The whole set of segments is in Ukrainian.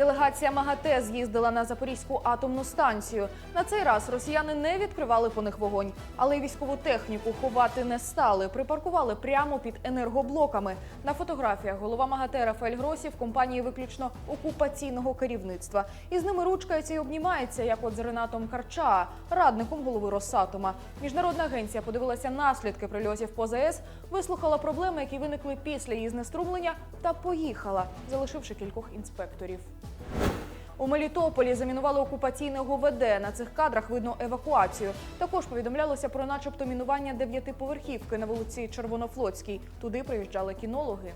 Делегація МАГАТЕ з'їздила на Запорізьку атомну станцію. На цей раз росіяни не відкривали по них вогонь, але й військову техніку ховати не стали. Припаркували прямо під енергоблоками. На фотографіях голова МАГАТЕ Рафаель Гросі в компанії виключно окупаційного керівництва. І з ними ручкається і обнімається, як от з Ренатом Карча, радником голови Росатома. Міжнародна агенція подивилася наслідки прильотів по ЗАЕС, вислухала проблеми, які виникли після її знеструмлення, та поїхала, залишивши кількох інспекторів. У Мелітополі замінували окупаційне ГУВД. На цих кадрах видно евакуацію. Також повідомлялося про начебто мінування дев'ятиповерхівки на вулиці Червонофлотській. Туди приїжджали кінологи.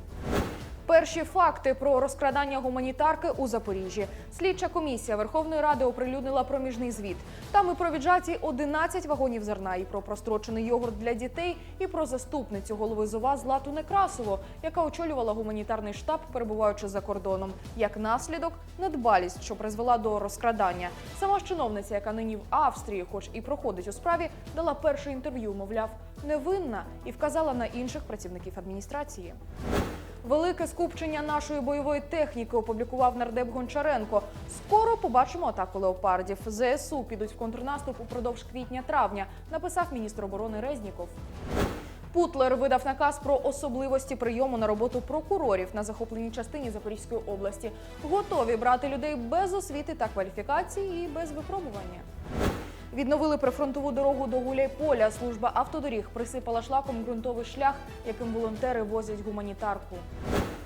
Перші факти про розкрадання гуманітарки у Запоріжжі. Слідча комісія Верховної Ради оприлюднила проміжний звіт. Там і про віджаті 11 вагонів зерна, і про прострочений йогурт для дітей, і про заступницю голови ЗОВА Злату Некрасову, яка очолювала гуманітарний штаб, перебуваючи за кордоном. Як наслідок, недбалість, що призвела до розкрадання. Сама ж чиновниця, яка нині в Австрії, хоч і проходить у справі, дала перше інтерв'ю, мовляв, невинна і вказала на інших працівників адміністрації. Велике скупчення нашої бойової техніки опублікував нардеп Гончаренко. Скоро побачимо атаку леопардів. ЗСУ підуть в контрнаступ упродовж квітня-травня, написав міністр оборони Резніков. Путлер видав наказ про особливості прийому на роботу прокурорів на захопленій частині Запорізької області. Готові брати людей без освіти та кваліфікації і без випробування. Відновили прифронтову дорогу до Гуляйполя. Служба автодоріг присипала шлаком ґрунтовий шлях, яким волонтери возять гуманітарку.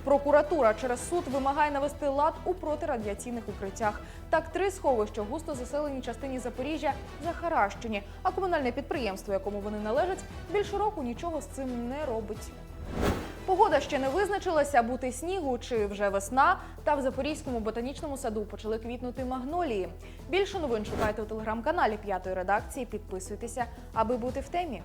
Прокуратура через суд вимагає навести лад у протирадіаційних укриттях. Так, три сховища густо заселеній частині Запоріжжя захаращені, а комунальне підприємство, якому вони належать, більше року нічого з цим не робить. Погода ще не визначилася, бути снігу чи вже весна. Та в Запорізькому ботанічному саду почали квітнути магнолії. Більше новин шукайте у телеграм-каналі п'ятої редакції. Підписуйтеся, аби бути в темі.